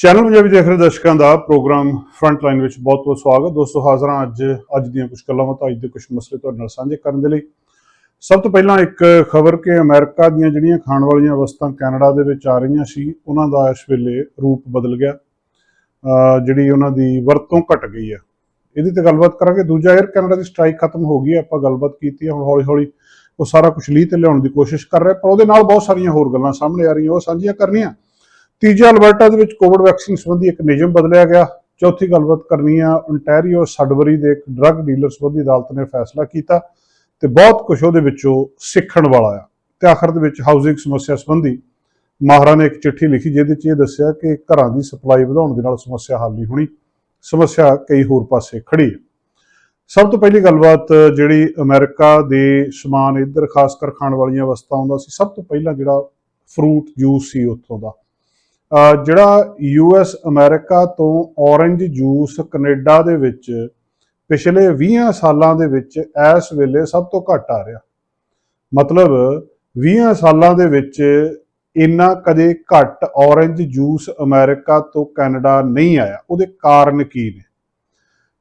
Channel Punjabi ਦੇਖ ਰਹੇ ਦਰਸ਼ਕਾਂ ਦਾ ਪ੍ਰੋਗਰਾਮ ਫਰੰਟ ਲਾਈਨ ਵਿੱਚ ਬਹੁਤ-ਬਹੁਤ ਸਵਾਗਤ। ਦੋਸਤੋ, ਹਾਜ਼ਰ ਹਾਂ ਅੱਜ ਅੱਜ ਦੀਆਂ ਕੁਝ ਗੱਲਾਂ ਬਾਤਾਂ, ਅੱਜ ਦੇ ਕੁਝ ਮਸਲੇ ਤੁਹਾਡੇ ਨਾਲ ਸਾਂਝੇ ਕਰਨ ਦੇ ਲਈ। ਸਭ ਤੋਂ ਪਹਿਲਾਂ ਇੱਕ ਖਬਰ ਕਿ ਅਮਰੀਕਾ ਦੀਆਂ ਜਿਹੜੀਆਂ ਖਾਣ ਵਾਲੀਆਂ ਵਸਤਾਂ ਕੈਨੇਡਾ ਦੇ ਵਿੱਚ ਆ ਰਹੀਆਂ ਸੀ, ਉਹਨਾਂ ਦਾ ਇਸ ਵੇਲੇ ਰੂਪ ਬਦਲ ਗਿਆ। ਜਿਹੜੀ ਉਹਨਾਂ ਦੀ ਵਰਤੋਂ ਘਟ ਗਈ ਹੈ ਇਹਦੀ ਤੇ ਗੱਲਬਾਤ ਕਰਾਂਗੇ। ਦੂਜਾ 에ਅਰ ਕੈਨੇਡਾ ਦੀ ਸਟ੍ਰਾਈਕ ਖਤਮ ਹੋ ਗਈ ਹੈ ਆਪਾਂ ਗੱਲਬਾਤ ਕੀਤੀ ਹੈ ਹੁਣ ਹੌਲੀ-ਹੌਲੀ ਉਹ ਸਾਰਾ ਕੁਝ ਲੀਹ ਤੇ ਲਿਆਉਣ ਦੀ ਕੋਸ਼ਿਸ਼ ਕਰ ਰਿਹਾ, ਪਰ ਉਹਦੇ ਨਾਲ ਬਹੁਤ ਸਾਰੀਆਂ ਹੋਰ ਗੱਲਾਂ ਸਾਹਮਣੇ ਆ ਰਹੀਆਂ, ਉਹ ਸਾਂਝੀਆਂ ਕਰਨੀਆਂ। ਤੀਜਾ ਅਲਬਰਟਾ ਦੇ ਵਿੱਚ ਕੋਵਿਡ ਵੈਕਸੀਨ ਸੰਬੰਧੀ ਇੱਕ ਨਿਯਮ ਬਦਲਿਆ ਗਿਆ। ਚੌਥੀ ਗੱਲਬਾਤ ਕਰਨੀ ਆ, ontario ਸਡਬਰੀ ਦੇ ਇੱਕ ਡਰੱਗ ਡੀਲਰ ਸੰਬੰਧੀ ਅਦਾਲਤ ਨੇ ਫੈਸਲਾ ਕੀਤਾ ਤੇ ਬਹੁਤ ਕੁਝ ਉਹਦੇ ਵਿੱਚੋਂ ਸਿੱਖਣ ਵਾਲਾ ਆ। ਤੇ ਆਖਰ ਦੇ ਵਿੱਚ ਹਾਊਸਿੰਗ ਸਮੱਸਿਆ ਸੰਬੰਧੀ ਮਾਹਰਾਂ ਨੇ ਇੱਕ ਚਿੱਠੀ ਲਿਖੀ ਜਿਹਦੇ 'ਚ ਇਹ ਦੱਸਿਆ ਕਿ ਘਰਾਂ ਦੀ ਸਪਲਾਈ ਵਧਾਉਣ ਦੇ ਨਾਲ ਸਮੱਸਿਆ ਹੱਲ ਨਹੀਂ ਹੋਣੀ, ਸਮੱਸਿਆ ਕਈ ਹੋਰ ਪਾਸੇ ਖੜੀ ਹੈ ਸਭ ਤੋਂ ਪਹਿਲੀ ਗੱਲਬਾਤ ਜਿਹੜੀ ਅਮਰੀਕਾ ਦੇ ਸਮਾਨ ਇੱਧਰ ਖਾਸ ਕਰ ਖਾਣ ਵਾਲੀਆਂ ਵਸਤਾਂ ਆਉਂਦਾ ਸੀ, ਸਭ ਤੋਂ ਪਹਿਲਾਂ ਜਿਹੜਾ ਫਰੂਟ ਜੂਸ ਸੀ ਉੱਥੋਂ ਦਾ। ਜਿਹੜਾ ਯੂਐਸ ਅਮਰੀਕਾ ਤੋਂ ਔਰੰਜ ਜੂਸ ਕੈਨੇਡਾ ਦੇ ਵਿੱਚ ਪਿਛਲੇ 20 ਸਾਲਾਂ ਦੇ ਵਿੱਚ ਇਸ ਵੇਲੇ ਸਭ ਤੋਂ ਘੱਟ ਆ ਰਿਹਾ। ਮਤਲਬ 20 ਸਾਲਾਂ ਦੇ ਵਿੱਚ ਇੰਨਾ ਕਦੇ ਘੱਟ ਔਰੰਜ ਜੂਸ ਅਮਰੀਕਾ ਤੋਂ ਕੈਨੇਡਾ ਨਹੀਂ ਆਇਆ। ਉਹਦੇ ਕਾਰਨ ਕੀ ਨੇ?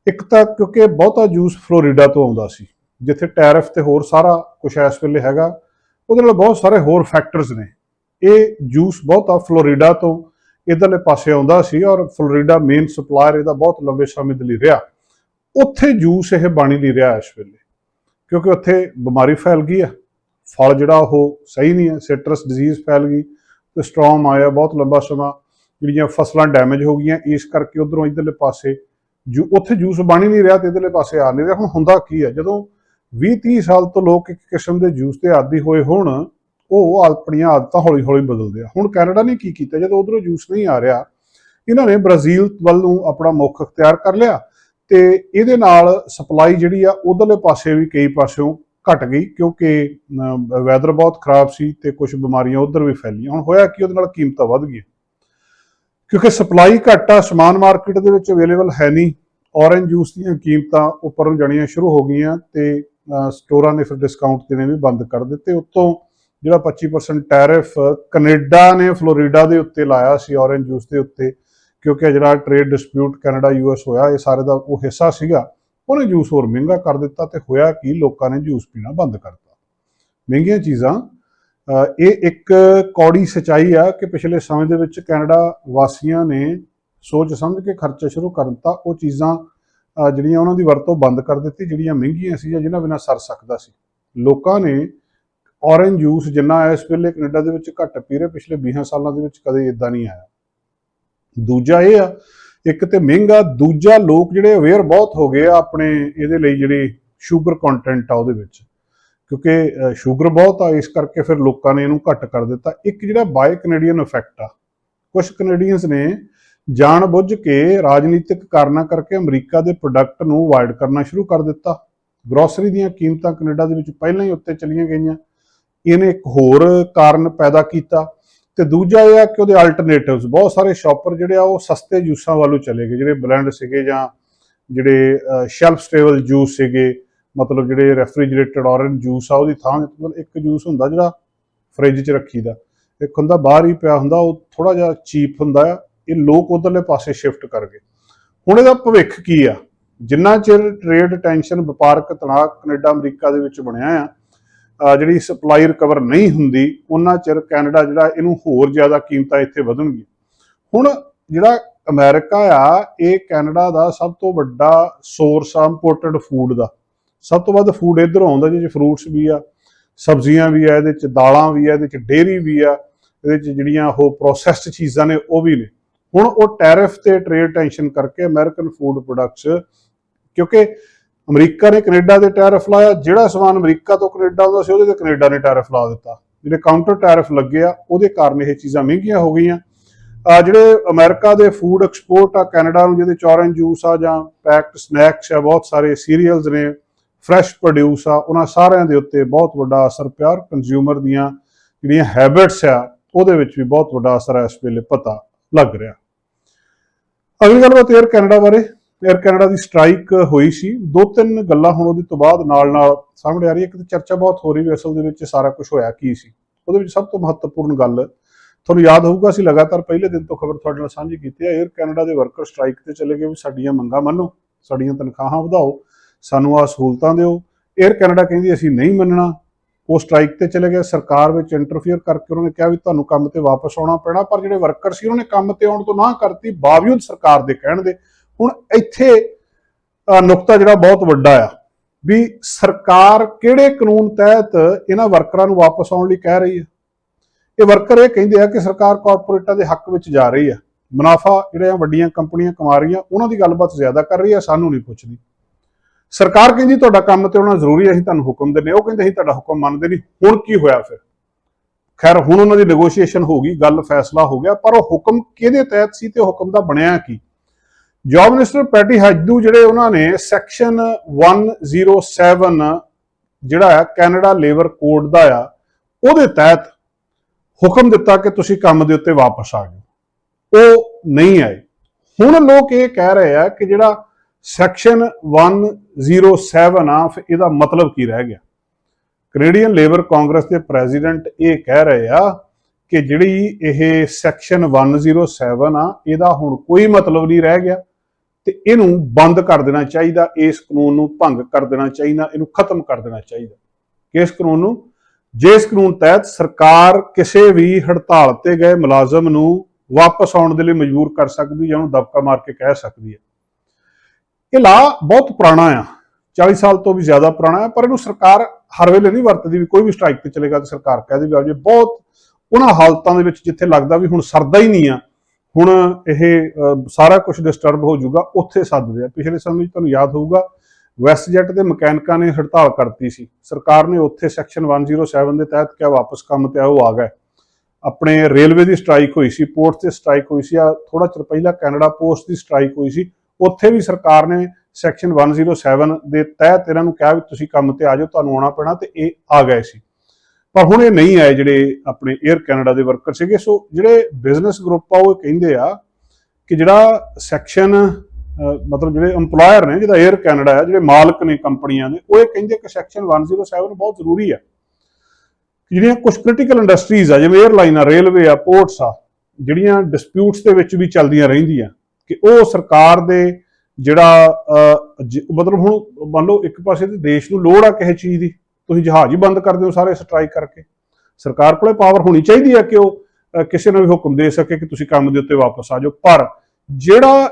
ਇੱਕ ਤਾਂ ਕਿਉਂਕਿ ਬਹੁਤਾ ਜੂਸ ਫਲੋਰੀਡਾ ਤੋਂ ਆਉਂਦਾ ਸੀ, ਜਿੱਥੇ ਟੈਰਿਫ ਤੇ ਹੋਰ ਸਾਰਾ ਕੁਝ ਇਸ ਵੇਲੇ ਹੈਗਾ। ਉਹਦੇ ਨਾਲ ਬਹੁਤ ਸਾਰੇ ਹੋਰ ਫੈਕਟਰਸ ਨੇ। ਇਹ ਜੂਸ ਬਹੁਤਾ ਫਲੋਰੀਡਾ ਤੋਂ ਇਧਰਲੇ ਪਾਸੇ ਆਉਂਦਾ ਸੀ ਔਰ ਫਲੋਰੀਡਾ ਮੇਨ ਸਪਲਾਇਰ ਇਹਦਾ ਬਹੁਤ ਲੰਬੇ ਸਮੇਂ ਦੇ ਲਈ ਰਿਹਾ। ਉੱਥੇ ਜੂਸ ਇਹ ਬਾਣੀ ਹੀ ਰਿਹਾ ਇਸ ਵੇਲੇ, ਕਿਉਂਕਿ ਉੱਥੇ ਬਿਮਾਰੀ ਫੈਲ ਗਈ ਆ। ਫਲ ਜਿਹੜਾ ਉਹ ਸਹੀ ਨਹੀਂ ਹੈ ਸਿਟਰਸ ਡਿਜ਼ੀਜ਼ ਫੈਲ ਗਈ ਤੇ ਸਟ੍ਰੋਮ ਆਇਆ ਬਹੁਤ ਲੰਬਾ ਸਮਾਂ, ਜਿਹੜੀਆਂ ਫਸਲਾਂ ਡੈਮੇਜ ਹੋ ਗਈਆਂ, ਇਸ ਕਰਕੇ ਉਧਰੋਂ ਇਧਰਲੇ ਪਾਸੇ ਜੂ, ਉੱਥੇ ਜੂਸ ਬਾਣੀ ਨਹੀਂ ਰਿਹਾ ਤੇ ਇਧਰਲੇ ਪਾਸੇ ਆ ਨਹੀਂ ਰਿਹਾ। ਹੁਣ ਹੁੰਦਾ ਕੀ ਹੈ ਜਦੋਂ 20 30 ਸਾਲ ਤੋਂ ਲੋਕ ਇੱਕ ਕਿਸਮ ਦੇ ਜੂਸ ਤੇ ਆਦੀ ਹੋਏ ਹੋਣ ਉਹ ਆਪਣੀਆਂ ਆਦਤਾਂ ਹੌਲੀ-ਹੌਲੀ ਬਦਲਦੇ ਆ। ਹੁਣ ਕੈਨੇਡਾ ਨੇ ਕੀ ਕੀਤਾ? ਜਦੋਂ ਉਧਰੋਂ ਜੂਸ ਨਹੀਂ ਆ ਰਿਹਾ, ਇਹਨਾਂ ਨੇ ਬ੍ਰਾਜ਼ੀਲ ਵੱਲ ਨੂੰ ਆਪਣਾ ਮੁੱਖ ਅਖਤਿਆਰ ਕਰ ਲਿਆ ਤੇ ਇਹਦੇ ਨਾਲ ਸਪਲਾਈ ਜਿਹੜੀ ਆ, ਉਧਰਲੇ ਪਾਸੇ ਵੀ ਕਈ ਪਾਸਿਓਂ ਘਟ ਗਈ ਕਿਉਂਕਿ ਵੈਦਰ ਬਹੁਤ ਖਰਾਬ ਸੀ ਤੇ ਕੁਝ ਬਿਮਾਰੀਆਂ ਉਧਰ ਵੀ ਫੈਲੀਆਂ। ਹੁਣ ਹੋਇਆ ਕਿ? ਉਹਦੇ ਨਾਲ ਕੀਮਤਾਂ ਵੱਧ ਗਈਆਂ। ਕਿਉਂਕਿ ਸਪਲਾਈ ਘੱਟ ਆ, ਸਮਾਨ ਮਾਰਕੀਟ ਦੇ ਵਿੱਚ ਅਵੇਲੇਬਲ ਹੈ ਨਹੀਂ। ਔਰੰਜ ਜੂਸ ਦੀਆਂ ਕੀਮਤਾਂ ਉੱਪਰ ਨੂੰ ਜਾਣੀਆਂ ਸ਼ੁਰੂ ਹੋ ਗਈਆਂ ਤੇ ਸਟੋਰਾਂ ਨੇ ਫਿਰ ਡਿਸਕਾਊਂਟ ਦੇਣੇ ਵੀ ਬੰਦ ਕਰ ਦਿੱਤੇ। ਉੱਤੋਂ ਜਿਹੜਾ 25% ਟੈਰਿਫ ਕੈਨੇਡਾ ਨੇ ਫਲੋਰੀਡਾ ਦੇ ਉੱਤੇ ਲਾਇਆ ਸੀ ਔਰੰਜ ਜੂਸ ਦੇ ਉੱਤੇ, ਕਿਉਂਕਿ ਜਿਹੜਾ ਟ੍ਰੇਡ ਡਿਸਪਿਊਟ ਕੈਨੇਡਾ ਯੂਐਸ ਹੋਇਆ, ਇਹ ਸਾਰੇ ਦਾ ਉਹ ਹਿੱਸਾ ਸੀਗਾ। ਉਹਨੇ ਜੂਸ ਹੋਰ ਮਹਿੰਗਾ ਕਰ ਦਿੱਤਾ ਤੇ ਹੋਇਆ ਕਿ? ਲੋਕਾਂ ਨੇ ਜੂਸ ਪੀਣਾ ਬੰਦ ਕਰਤਾ ਮਹਿੰਗੀਆਂ ਚੀਜ਼ਾਂ। ਇਹ ਇੱਕ ਕੌੜੀ ਸਚਾਈ ਆ ਕਿ ਪਿਛਲੇ ਸਮੇਂ ਦੇ ਵਿੱਚ ਕੈਨੇਡਾ ਵਾਸੀਆਂ ਨੇ ਸੋਚ ਸਮਝ ਕੇ ਖਰਚਾ ਸ਼ੁਰੂ ਕਰ ਦਿੱਤਾ। ਉਹ ਚੀਜ਼ਾਂ ਜਿਹੜੀਆਂ ਉਹਨਾਂ ਦੀ ਵਰਤੋਂ ਬੰਦ ਕਰ ਦਿੱਤੀ, ਜਿਹੜੀਆਂ ਮਹਿੰਗੀਆਂ ਸੀ ਜਾਂ ਜਿਨ੍ਹਾਂ ਬਿਨਾਂ ਸਰ ਸਕਦਾ ਸੀ। ਲੋਕਾਂ ਨੇ ਔਰੰਜ ਜੂਸ ਜਿੰਨਾ ਇਸ ਵੇਲੇ ਕੈਨੇਡਾ ਦੇ ਵਿੱਚ ਘੱਟ ਪੀ ਰਹੇ, ਪਿਛਲੇ 20 ਸਾਲਾਂ ਦੇ ਵਿੱਚ ਕਦੇ ਇਦਾਂ ਨਹੀਂ ਆਇਆ। ਦੂਜਾ ਇਹ ਆ, ਇੱਕ ਤੇ ਮਹਿੰਗਾ, ਦੂਜਾ ਲੋਕ ਜਿਹੜੇ ਅਵੇਅਰ ਬਹੁਤ ਹੋ ਗਏ ਆ ਆਪਣੇ ਇਹਦੇ ਲਈ ਜਿਹੜੀ ਸ਼ੂਗਰ ਕੰਟੈਂਟ ਆ ਉਹਦੇ ਵਿੱਚ। ਕਿਉਂਕਿ ਸ਼ੂਗਰ ਬਹੁਤ ਆ, ਇਸ ਕਰਕੇ ਫਿਰ ਲੋਕਾਂ ਨੇ ਇਹਨੂੰ ਘੱਟ ਕਰ ਦਿੱਤਾ। ਇੱਕ ਜਿਹੜਾ ਬਾਏ ਕੈਨੇਡੀਅਨ ਇਫੈਕਟ ਆ ਕੁਝ ਕੈਨੇਡੀਅਨਸ ਨੇ ਜਾਣ ਬੁੱਝ ਕੇ ਰਾਜਨੀਤਿਕ ਕਾਰਨਾਂ ਕਰਕੇ ਅਮਰੀਕਾ ਦੇ ਪ੍ਰੋਡਕਟ ਨੂੰ ਅਵਾਇਡ ਕਰਨਾ ਸ਼ੁਰੂ ਕਰ ਦਿੱਤਾ। ਗਰੋਸਰੀ ਦੀਆਂ ਕੀਮਤਾਂ ਕੈਨੇਡਾ ਦੇ ਵਿੱਚ ਪਹਿਲਾਂ ਹੀ ਉੱਤੇ ਚਲੀਆਂ ਗਈਆਂ। ਇਹਨੇ ਇੱਕ ਹੋਰ ਕਾਰਨ ਪੈਦਾ ਕੀਤਾ ਤੇ ਦੂਜਾ ਇਹ ਆ ਕਿ ਉਹਦੇ ਅਲਟਰਨੇਟਿਵਸ ਬਹੁਤ ਸਾਰੇ ਸ਼ਾਪਰ ਜਿਹੜੇ ਆ, ਉਹ ਸਸਤੇ ਜੂਸਾਂ ਵੱਲੋਂ ਚਲੇ ਗਏ। ਜਿਹੜੇ ਬਲੈਂਡ ਸੀਗੇ ਜਾਂ ਜਿਹੜੇ ਸ਼ੈਲਫ ਸਟੇਬਲ ਜੂਸ ਸੀਗੇ, ਮਤਲਬ ਜਿਹੜੇ ਰੈਫਰੀਜਰੇਟਡ ਔਰੰਜ ਜੂਸ ਆ, ਉਹਦੀ ਥਾਂ ਮਤਲਬ ਇੱਕ ਜੂਸ ਹੁੰਦਾ ਜਿਹੜਾ ਫ੍ਰਿਜ 'ਚ ਰੱਖੀਦਾ। ਇੱਕ ਹੁੰਦਾ ਬਾਹਰ ਹੀ ਪਿਆ ਹੁੰਦਾ, ਉਹ ਥੋੜਾ ਜਿਹਾ ਚੀਪ ਹੁੰਦਾ ਆ, ਇਹ ਲੋਕ ਉਧਰਲੇ ਪਾਸੇ ਸ਼ਿਫਟ ਕਰ ਗਏ। ਹੁਣ ਇਹਦਾ ਭਵਿੱਖ ਕੀ ਆ? ਜਿੰਨਾ ਚਿਰ ਟ੍ਰੇਡ ਟੈਨਸ਼ਨ ਵਪਾਰਕ ਤਣਾਅ ਕੈਨੇਡਾ, ਅਮਰੀਕਾ ਦੇ ਵਿੱਚ ਬਣਿਆ ਆ ਜਿਹੜੀ ਸਪਲਾਈ ਰਿਕਵਰ ਨਹੀਂ ਹੁੰਦੀ, ਉਹਨਾਂ ਚਿਰ ਕੈਨੇਡਾ ਜਿਹੜਾ ਇਹਨੂੰ ਹੋਰ ਜ਼ਿਆਦਾ ਕੀਮਤਾਂ ਇੱਥੇ ਵਧਣਗੀਆਂ। ਹੁਣ ਜਿਹੜਾ ਅਮਰੀਕਾ ਆ, ਇਹ ਕੈਨੇਡਾ ਦਾ ਸਭ ਤੋਂ ਵੱਡਾ ਸੋਰਸ ਆ ਇੰਪੋਰਟਡ ਫੂਡ ਦਾ। ਸਭ ਤੋਂ ਵੱਧ ਫੂਡ ਇਧਰੋਂ ਆਉਂਦਾ, ਜਿਹਦੇ ਚ ਫਰੂਟਸ ਵੀ ਆ, ਸਬਜ਼ੀਆਂ ਵੀ ਆ, ਇਹਦੇ ਚ ਦਾਲਾਂ ਵੀ ਆ, ਇਹਦੇ ਚ ਡੇਰੀ ਵੀ ਆ, ਇਹਦੇ ਚ ਜਿਹੜੀਆਂ ਉਹ ਪ੍ਰੋਸੈਸਡ ਚੀਜ਼ਾਂ ਨੇ, ਉਹ ਵੀ ਨੇ। ਹੁਣ ਉਹ ਟੈਰਿਫ ਤੇ ਟ੍ਰੇਡ ਟੈਨਸ਼ਨ ਕਰਕੇ ਅਮਰੀਕਨ ਫੂਡ ਪ੍ਰੋਡਕਟਸ ਕਿਉਂਕਿ ਅਮਰੀਕਾ ਨੇ ਕੈਨੇਡਾ ਦੇ ਟੈਰਿਫ ਲਾਇਆ। ਜਿਹੜਾ ਸਮਾਨ ਅਮਰੀਕਾ ਤੋਂ ਕੈਨੇਡਾ ਆਉਂਦਾ ਸੀ, ਉਹਦੇ ਤੇ ਕੈਨੇਡਾ ਨੇ ਟੈਰਿਫ ਲਾ ਦਿੱਤਾ। ਜਿਹੜੇ ਕਾਊਂਟਰ ਟੈਰਿਫ ਲੱਗੇ ਆ, ਉਹਦੇ ਕਾਰਨ ਇਹ ਚੀਜ਼ਾਂ ਮਹਿੰਗੀਆਂ ਹੋ ਗਈਆਂ। ਆ ਜਿਹੜੇ ਅਮਰੀਕਾ ਦੇ ਫੂਡ ਐਕਸਪੋਰਟ ਆ, ਕੈਨੇਡਾ ਨੂੰ ਜਿਹਦੇ ਚ ਔਰੰਜ ਜੂਸ ਆ ਜਾਂ ਪੈਕਡ ਸਨੈਕਸ ਆ, ਬਹੁਤ ਸਾਰੇ ਸੀਰੀਅਲਸ ਨੇ ਫਰੈਸ਼ ਪ੍ਰੋਡਿਊਸ ਆ, ਉਹਨਾਂ ਸਾਰਿਆਂ ਦੇ ਉੱਤੇ ਬਹੁਤ ਵੱਡਾ ਅਸਰ ਪਿਆ ਕੰਜ਼ਿਊਮਰ ਦੀਆਂ ਜਿਹੜੀਆਂ ਹੈਬਿਟਸ ਆ, ਉਹਦੇ ਵਿੱਚ ਵੀ ਬਹੁਤ ਵੱਡਾ ਅਸਰ ਆ, ਇਸ ਵੇਲੇ ਪਤਾ ਲੱਗ ਰਿਹਾ। ਅਗਲੀ ਗੱਲ ਬਾਤ 에ਅਰ ਕੈਨੇਡਾ ਬਾਰੇ। ਏਅਰ ਕੈਨੇਡਾ ਦੀ ਸਟ੍ਰਾਈਕ ਹੋਈ ਸੀ। ਦੋ ਤਿੰਨ ਗੱਲਾਂ ਹੁਣ ਉਹਦੇ ਤੋਂ ਬਾਅਦ ਨਾਲ ਨਾਲ ਸਾਹਮਣੇ ਆ ਰਹੀ ਹੈ। ਕਿ ਚਰਚਾ ਬਹੁਤ ਹੋ ਰਹੀ ਵੀ ਅਸਲ ਦੇ ਵਿੱਚ ਸਾਰਾ ਕੁਝ ਹੋਇਆ ਕੀ ਸੀ। ਉਹਦੇ ਵਿੱਚ ਸਭ ਤੋਂ ਮਹੱਤਵਪੂਰਨ ਗੱਲ ਤੁਹਾਨੂੰ ਯਾਦ ਹੋਊਗਾ, ਅਸੀਂ ਲਗਾਤਾਰ ਪਹਿਲੇ ਦਿਨ ਤੋਂ ਖਬਰ ਤੁਹਾਡੇ ਨਾਲ ਸਾਂਝੀ ਕੀਤੀ ਹੈ। ਏਅਰ ਕੈਨੇਡਾ ਦੇ ਵਰਕਰ ਸਟ੍ਰਾਈਕ ਤੇ ਚਲੇ ਗਏ ਵੀ ਸਾਡੀਆਂ ਮੰਗਾਂ ਮੰਨੋ, ਸਾਡੀਆਂ ਤਨਖਾਹਾਂ ਵਧਾਓ, ਸਾਨੂੰ ਆ ਸਹੂਲਤਾਂ ਦਿਓ। ਏਅਰ ਕੈਨੇਡਾ ਕਹਿੰਦੀ ਅਸੀਂ ਨਹੀਂ ਮੰਨਣਾ। ਉਹ ਸਟ੍ਰਾਈਕ ਤੇ ਚਲੇ ਗਏ ਸਰਕਾਰ ਵਿੱਚ ਇੰਟਰਫੇਅਰ ਕਰਕੇ ਉਹਨਾਂ ਨੇ ਕਿਹਾ ਵੀ ਤੁਹਾਨੂੰ ਕੰਮ ਤੇ ਵਾਪਸ ਆਉਣਾ ਪੈਣਾ, ਪਰ ਜਿਹੜੇ ਵਰਕਰ ਸੀ, ਉਹਨਾਂ ਨੇ ਕੰਮ ਤੇ ਆਉਣ ਤੋਂ ਨਾ ਕਰਤੀ। ਬਾਵਜੂਦ ਸਰਕਾਰ ਦੇ ਕਹਿਣ ਦੇ ਹੁਣ ਇੱਥੇ ਨੁਕਤਾ ਜਿਹੜਾ ਬਹੁਤ ਵੱਡਾ ਆ, ਵੀ ਸਰਕਾਰ ਕਿਹੜੇ ਕਾਨੂੰਨ ਤਹਿਤ ਇਹਨਾਂ ਵਰਕਰਾਂ ਨੂੰ ਵਾਪਸ ਆਉਣ ਲਈ ਕਹਿ ਰਹੀ ਹੈ? ਇਹ ਵਰਕਰ ਇਹ ਕਹਿੰਦੇ ਆ ਕਿ ਸਰਕਾਰ ਕਾਰਪੋਰੇਟਾਂ ਦੇ ਹੱਕ ਵਿੱਚ ਜਾ ਰਹੀ ਹੈ ਮੁਨਾਫਾ ਜਿਹੜੀਆਂ ਵੱਡੀਆਂ ਕੰਪਨੀਆਂ ਕਮਾ ਰਹੀਆਂ, ਉਹਨਾਂ ਦੀ ਗੱਲਬਾਤ ਜ਼ਿਆਦਾ ਕਰ ਰਹੀ ਹੈ ਸਾਨੂੰ ਨਹੀਂ ਪੁੱਛਦੀ। ਸਰਕਾਰ ਕਹਿੰਦੀ ਤੁਹਾਡਾ ਕੰਮ ਤੇ ਆਉਣਾ ਜ਼ਰੂਰੀ ਹੈ ਅਸੀਂ ਤੁਹਾਨੂੰ ਹੁਕਮ ਦਿੰਦੇ ਹਾਂ। ਉਹ ਕਹਿੰਦੇ ਅਸੀਂ ਤੁਹਾਡਾ ਹੁਕਮ ਮੰਨਦੇ ਨਹੀਂ। ਹੁਣ ਕੀ ਹੋਇਆ ਫਿਰ? ਖੈਰ, ਹੁਣ ਉਹਨਾਂ ਦੀ ਨੈਗੋਸ਼ੀਏਸ਼ਨ ਹੋ ਗਈ, ਗੱਲ ਫੈਸਲਾ ਹੋ ਗਿਆ, ਪਰ ਉਹ ਹੁਕਮ ਕਿਹਦੇ ਤਹਿਤ ਸੀ ਤੇ ਹੁਕਮ ਦਾ ਬਣਿਆ ਕੀ? ਜੌਬ ਮਿਨਿਸਟਰ ਪੈਟੀ ਹਜਦੂ ਜਿਹੜੇ ਉਹਨਾਂ ਨੇ ਸੈਕਸ਼ਨ 107 ਜਿਹੜਾ ਹੈ ਕੈਨੇਡਾ ਲੇਬਰ ਕੋਡ ਦਾ ਆ, ਉਹਦੇ ਤਹਿਤ ਹੁਕਮ ਦਿੱਤਾ ਕਿ ਤੁਸੀਂ ਕੰਮ ਦੇ ਉੱਤੇ ਵਾਪਸ ਆ ਜਾਓ। ਉਹ ਨਹੀਂ ਆਏ। ਹੁਣ ਲੋਕ ਇਹ ਕਹਿ ਰਹੇ ਆ ਕਿ ਜਿਹੜਾ ਸੈਕਸ਼ਨ 107 ਆ, ਫਿਰ ਇਹਦਾ ਮਤਲਬ ਕੀ ਰਹਿ ਗਿਆ? ਕੈਨੇਡੀਅਨ ਲੇਬਰ ਕਾਂਗਰਸ ਦੇ ਪ੍ਰੈਜ਼ੀਡੈਂਟ ਇਹ ਕਹਿ ਰਹੇ ਆ ਕਿ ਜਿਹੜੀ ਇਹ ਸੈਕਸ਼ਨ 107 ਆ, ਇਹਦਾ ਹੁਣ ਕੋਈ ਮਤਲਬ ਨਹੀਂ ਰਹਿ ਗਿਆ। ਤੇ ਇਹਨੂੰ ਬੰਦ ਕਰ ਦੇਣਾ ਚਾਹੀਦਾ, ਇਸ ਕਾਨੂੰਨ ਨੂੰ ਭੰਗ ਕਰ ਦੇਣਾ ਚਾਹੀਦਾ, ਇਹਨੂੰ ਖਤਮ ਕਰ ਦੇਣਾ ਚਾਹੀਦਾ। ਇਸ ਕਾਨੂੰਨ ਨੂੰ? ਜਿਸ ਕਾਨੂੰਨ ਤਹਿਤ ਸਰਕਾਰ ਕਿਸੇ ਵੀ ਹੜਤਾਲ ਤੇ ਗਏ ਮੁਲਾਜ਼ਮ ਨੂੰ ਵਾਪਸ ਆਉਣ ਦੇ ਲਈ ਮਜਬੂਰ ਕਰ ਸਕਦੀ ਜਾਂ ਉਹਨੂੰ ਦਬਕਾ ਮਾਰ ਕੇ ਕਹਿ ਸਕਦੀ ਹੈ। ਇਹ ਲਾ ਬਹੁਤ ਪੁਰਾਣਾ ਆ 40 ਸਾਲ ਤੋਂ ਵੀ ਜ਼ਿਆਦਾ ਪੁਰਾਣਾ ਹੈ ਪਰ ਇਹਨੂੰ ਸਰਕਾਰ ਹਰ ਵੇਲੇ ਨਹੀਂ ਵਰਤਦੀ ਵੀ ਕੋਈ ਵੀ ਸਟ੍ਰਾਈਕ ਤੇ ਚਲੇਗਾ ਤਾਂ ਸਰਕਾਰ ਕਹਿ ਦੇਵੇ ਜੇ ਬਹੁਤ ਉਹਨਾਂ ਹਾਲਤਾਂ ਦੇ ਵਿੱਚ ਜਿੱਥੇ ਲੱਗਦਾ ਵੀ ਹੁਣ ਸਰਦਾ ਹੀ ਨਹੀਂ ਆ ਹੁਣ ਇਹ ਸਾਰਾ ਕੁਝ ਡਿਸਟਰਬ ਹੋ ਜਾਊਗਾ, ਉੱਥੇ ਸੱਦਦੇ ਆ। ਪਿਛਲੇ ਸਮੇਂ 'ਚ ਤੁਹਾਨੂੰ ਯਾਦ ਹੋਊਗਾ ਵੈਸਟ ਜੈਟ ਦੇ ਮਕੈਨਿਕਾਂ ਨੇ ਹੜਤਾਲ ਕਰਤੀ ਸੀ। ਸਰਕਾਰ ਨੇ ਉੱਥੇ ਸੈਕਸ਼ਨ 107 ਦੇ ਤਹਿਤ ਕਿਹਾ ਵਾਪਸ ਕੰਮ ਤੇ ਆਓ, ਆ ਗਏ। ਆਪਣੇ ਰੇਲਵੇ ਦੀ ਸਟ੍ਰਾਈਕ ਹੋਈ ਸੀ ਪੋਰਟ ਤੇ ਸਟ੍ਰਾਈਕ ਹੋਈ ਸੀ, ਆ ਥੋੜਾ ਚਿਰ ਪਹਿਲਾਂ ਕੈਨੇਡਾ ਪੋਸਟ ਦੀ ਸਟ੍ਰਾਈਕ ਹੋਈ ਸੀ। ਉੱਥੇ ਵੀ ਸਰਕਾਰ ਨੇ ਸੈਕਸ਼ਨ 107 ਦੇ ਤਹਿਤ ਇਹਨਾਂ ਨੂੰ ਕਿਹਾ ਵੀ ਤੁਸੀਂ ਕੰਮ ਤੇ ਆ ਜਾਓ, ਤੁਹਾਨੂੰ ਆਉਣਾ ਪੈਣਾ ਤੇ ਇਹ ਆ ਗਏ ਸੀ। ਪਰ ਹੁਣ ਇਹ ਨਹੀਂ ਆਏ ਜਿਹੜੇ ਆਪਣੇ 에ਅਰ ਕੈਨੇਡਾ ਦੇ ਵਰਕਰ ਸੀਗੇ। ਸੋ ਜਿਹੜੇ ਬਿਜ਼ਨਸ ਗਰੁੱਪ ਆ, ਉਹ ਕਹਿੰਦੇ ਆ ਕਿ ਜਿਹੜਾ ਸੈਕਸ਼ਨ ਮਤਲਬ ਜਿਹੜੇ EMPLOYER ਨੇ, ਜਿਹਦਾ 에ਅਰ ਕੈਨੇਡਾ ਆ, ਜਿਹੜੇ ਮਾਲਕ ਨੇ ਕੰਪਨੀਆਂ ਦੇ, ਉਹ ਇਹ ਕਹਿੰਦੇ ਕਿ ਸੈਕਸ਼ਨ 107 ਬਹੁਤ ਜ਼ਰੂਰੀ ਆ। ਜਿਹੜੀਆਂ ਕੁਝ ਕ੍ਰਿਟੀਕਲ ਇੰਡਸਟਰੀਜ਼ ਆ, ਜਿਵੇਂ 에ਅਰਲਾਈਨਾਂ ਰੇਲਵੇ ਆ ਪੋਰਟਸ ਆ, ਜਿਹੜੀਆਂ ਡਿਸਪਿਊਟਸ ਦੇ ਵਿੱਚ ਵੀ ਚੱਲਦੀਆਂ ਰਹਿੰਦੀਆਂ, ਕਿ ਉਹ ਸਰਕਾਰ ਦੇ ਜਿਹੜਾ ਮਤਲਬ ਹੁਣ ਮੰਨ ਲਓ ਇੱਕ ਪਾਸੇ ਤੇ ਦੇਸ਼ ਨੂੰ ਲੋੜ ਆ ਕਿਸੇ ਚੀਜ਼ ਦੀ ਤੁਸੀਂ ਜਹਾਜ਼ ਹੀ ਬੰਦ ਕਰ ਦਿਓ ਸਾਰੇ ਸਟ੍ਰਾਈਕ ਕਰਕੇ। ਸਰਕਾਰ ਕੋਲੇ ਪਾਵਰ ਹੋਣੀ ਚਾਹੀਦੀ ਹੈ ਕਿ ਉਹ ਕਿਸੇ ਨੂੰ ਵੀ ਹੁਕਮ ਦੇ ਸਕੇ ਕਿ ਤੁਸੀਂ ਕੰਮ ਦੇ ਉੱਤੇ ਵਾਪਸ ਆ ਜਾਓ। ਪਰ ਜਿਹੜਾ